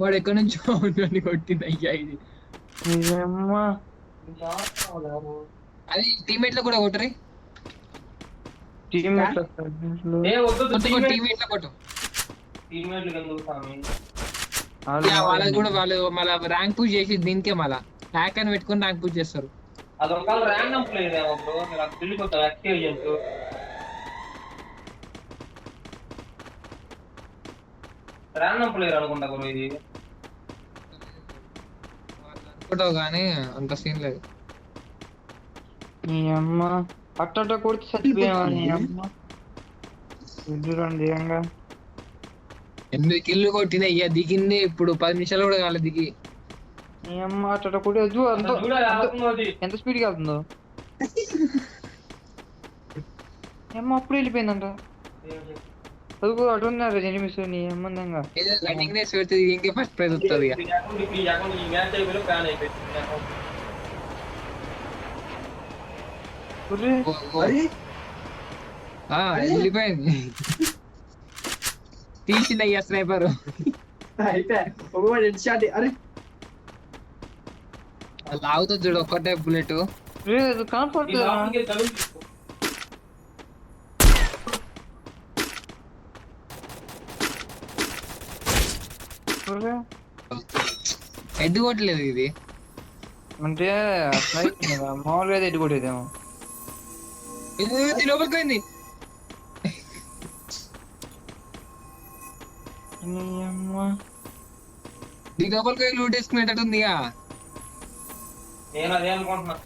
వాడు ఎక్కడి నుంచో నన్ను కొట్టిందయ్యా ఇది నిజమ్మా అది టీమేట్లో కూడా కొట్టరి టీమేట్ టీమేట్లో కొట్టు. వాళ్ళది కూడా వాళ్ళు మళ్ళీ ర్యాంక్ పుష్ చేసి దీనికే మళ్ళా. హ్యాక్ అని పెట్టుకుని ర్యాంక్ పుష్ చేస్తారు. అది ఒక ర్యాండమ్ ప్లేయర్ మీరు ఏజెంట్ ప్లేయర్ అనుకుంటా బ్రో ఇది. అనుకుంటావు కానీ అంత సీన్ లేదు. నీ అమ్మ. అట్టట కొడితే చచ్చిపోయావా నీ అమ్మ. నిజంగా ఎనిమిది కిల్లు కొట్టిన అయ్యా దిగింది ఇప్పుడు పది నిమిషాలు కూడా కాలేదు దిగి. నీ అమ్మ అట్టట కొట్టి వద్దు అంత ఎంత వెళ్తుందో అమ్మ అప్పుడు వెళ్ళిపోయిందంట. అదుగు అటు ఉన్నారు ఎనిమిస్ నీ ఏదో రన్నింగ్ రేస్ పెడితే ఇంకే ఫస్ట్ ప్రైజ్ వస్తుంది వెళ్ళిపోయింది తీసింది అయ్యా స్నైపర్ అయితే అరే లాగుతుంది చూడు ఒక్కటే బుల్లెట్ ఒర్రే, ఎడ్డు కొట్టలేదు ఇది. అంటే మామూలుగా ఎటు కొట్టేదేమో. ఇది లోపలికి పోయింది లోపలికి పోయి లూట్ వేసుకునేటట్టుంది ఇక నేను అదే అనుకుంటున్నా.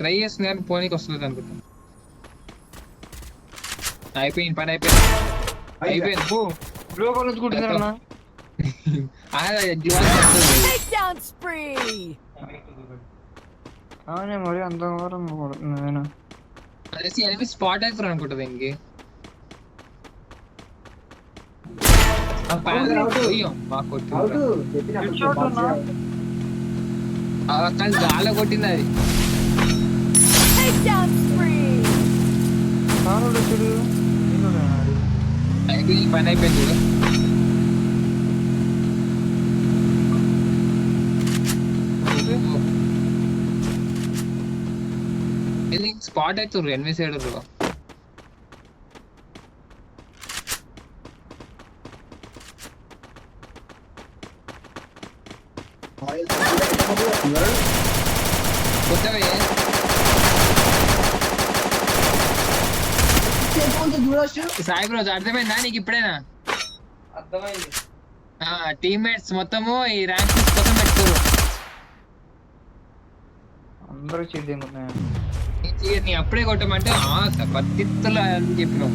ట్రై చేస్తుంది కానీ పోనీకి వస్తుంది అనుకుంటా అయిపోయింది పని అయిపోయింది. అయిపోయింది ఓ లోపల నుంచి కుట్టిందన్నా ఆ, జ్వాల వస్తుంది. Takedown spree. అవునే మరి అంత ఘోరంగా కొడుతున్నా నేను అదేసి ఎనిమిది స్పాట్ అవుతారు అనుకుంటుంది ఇంకి ఆ పైన అయ్యో, బాగా కొట్టింది. అవుట్ చెప్పిన Head shot అన్నా. ఆ, కానీ గాలి కొట్టింది అది Takedown spree. కారు చూడు అయిపోయింది పని అయిపోయింది చూడు ఇది స్పాట్ అవుతారు ఎనిమిది సైడ్ కొత్తవి చూడొచ్చు సాయి బ్రోజ్ అర్థమైందా నీకు ఇప్పుడేనా అర్థమైంది టీమ్మేట్స్ మొత్తము ఈ ర్యాంక్ కోసం పెట్టుకోరు అందరూ చీటింగ్ ఉన్నాయి ఇక నీ అప్పుడే కొట్టమంటే పత్తిత్తులు అని చెప్పినావు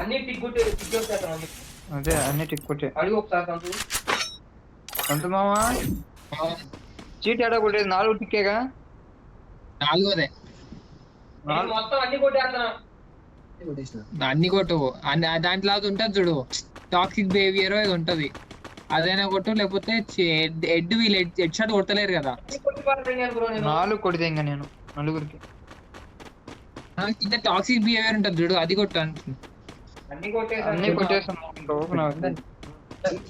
అన్ని టిక్ కొట్టి టిక్ వచ్చేస్తాను అన్ని అదే అన్ని టిక్ కొట్టే అడిగి ఒకసారి మామా? చీటి ఆడ కొట్టేది నాలుగు టిక్కేగా? నాలుగోదే. మొత్తం అన్ని కొట్టేస్తున్నా. కొట్టేసిన అన్ని కొట్టు దాంట్లో అది ఉంటుంది చూడు. టాక్సిక్ బిహేవియర్ అది ఉంటది. అదైనా కొట్టు లేకపోతే హెడ్ వీళ్ళు హెడ్ షాట్ కొడతలేరు కదా. నాలుగు కొడితే ఇంకా నేను నలుగురికి. కింద టాక్సిక్ బిహేవియర్ ఉంటుంది చూడు అది కొట్టు అంటుంది అన్ని కొట్టేసాను అన్ని కొట్టేస్తాను ఇంకా ఓపెన్ అవుతుంది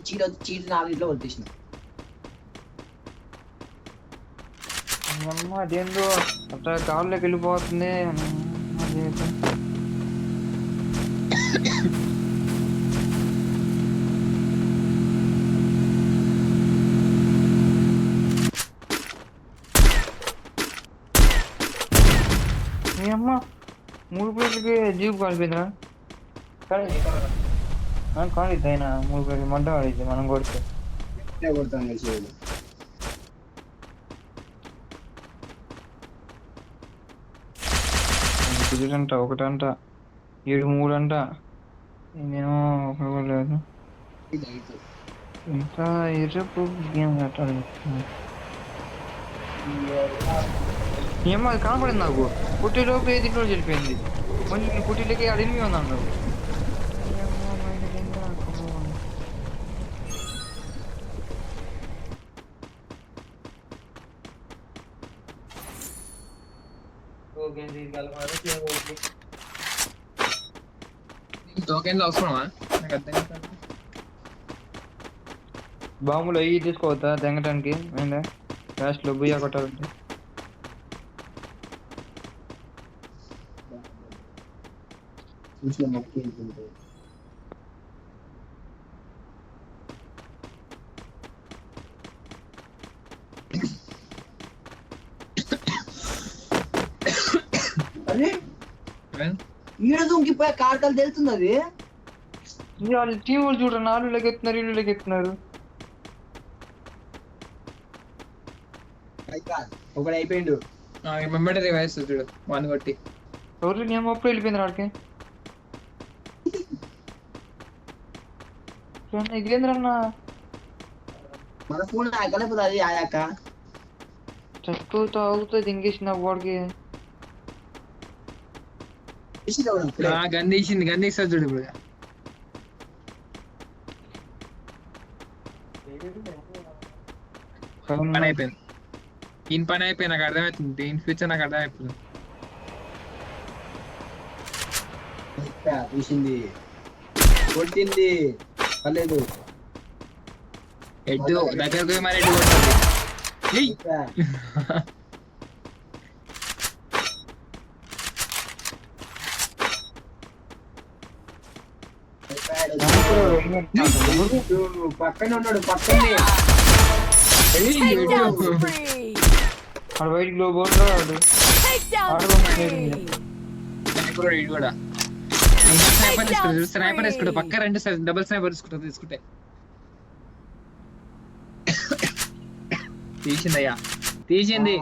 చీట చీట నాలుగిట్లో కొట్టేసిన అమ్మ అదేందో? అట్లా కాళ్ళకి వెళ్ళిపోతుంది. అమ్మ మూడు ప్లేట్లకి జీప్ కాలిపోయిందిరా. కానీ కాలిద్ది అయినా మూడు ప్లేట్లు మంట కాలిద్ది మనం కొడితే. కొడతాను కలిసి విజిటంట ఒకటంట ఏడు మూడంట. నేను లేదు ఇంకా ఎర్రపు గేమ్ కట్టాలి? ఏమో అది కనపడింది నాకు. పుట్టిలోకి ఏది ఇంట్లో చెడిపోయింది? కొంచెం పుట్టిలోకి అడిగి ఉన్నాను నాకు हो టోకెన్లు అవసరమా? నాకు అర్థం కాదు బాంబులు అయ్యి తీసుకోవద్దా తెంగటానికి? ఏందా? లాస్ట్లో బుయ్యా కొట్టాలంటే. అరే! ఈడ దుంకిపోయా కార్తలు తెలుస్తుంది అది వాళ్ళు టీం వాళ్ళు చూడండి నాలుగు లెక్కెత్తున్నారు ఇల్లు లెక్కెత్తున్నారు ఒకడు అయిపోయిండు. మెమ్మడి రివైస్ చూడు వన్ కొట్టి. ఎవరు నేను అప్పుడు వెళ్ళిపోయింది వాడికి ఇదేంద్రన్నా? మన ఫోన్ ఆగలేకపోతే అది ఆయాక చక్కుతో ఆగుతూ దింగేసిన వాడికి. గన్ తీస్తుంది చూడు ఇప్పుడు. పని అయిపోయింది. ఈయన పని అయిపోయింది నాకు అర్థమవుతుంది. దీని ఫ్యూచర్ నాకు అర్థమైపోయింది తీసింది కొట్టింది. పర్లేదు. ఎడ్డు దగ్గరకు పోయి మరి ఎడ్డు కొట్టాలి ఏయ్! పక్కనే ఉన్నాడు పక్కనే ఏయ్, Takedown ఎడ్డు. spree! వాడు బయటికి లో బోర్డు వాడు Takedown స్నైపర్ ఎడ్డు కూడా స్నైపర్ స్నైపర్ పక్క రెండు డబుల్ స్నైపర్ తీసుకుంటా తీసుకుంటే తీసింది అయ్యా తీసింది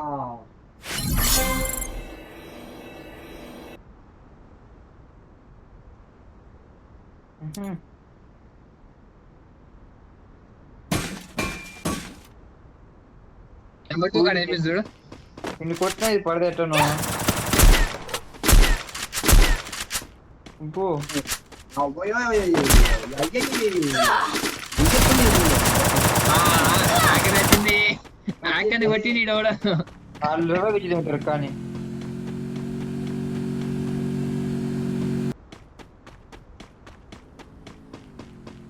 ఉహు. నెంబర్ టూ కాడ ఏమి చూడు. ఇన్ని కొట్టినా ఇది పడదెట్టను ఇంకో ఆ, కొట్టి నీడు కూడా వాళ్ళు ఇరవై కానీ?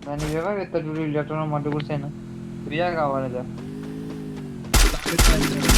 దాన్ని ఇరవై ఎత్తాడు చూడు ఎట్లా ప్రియా కావాలి Thank you.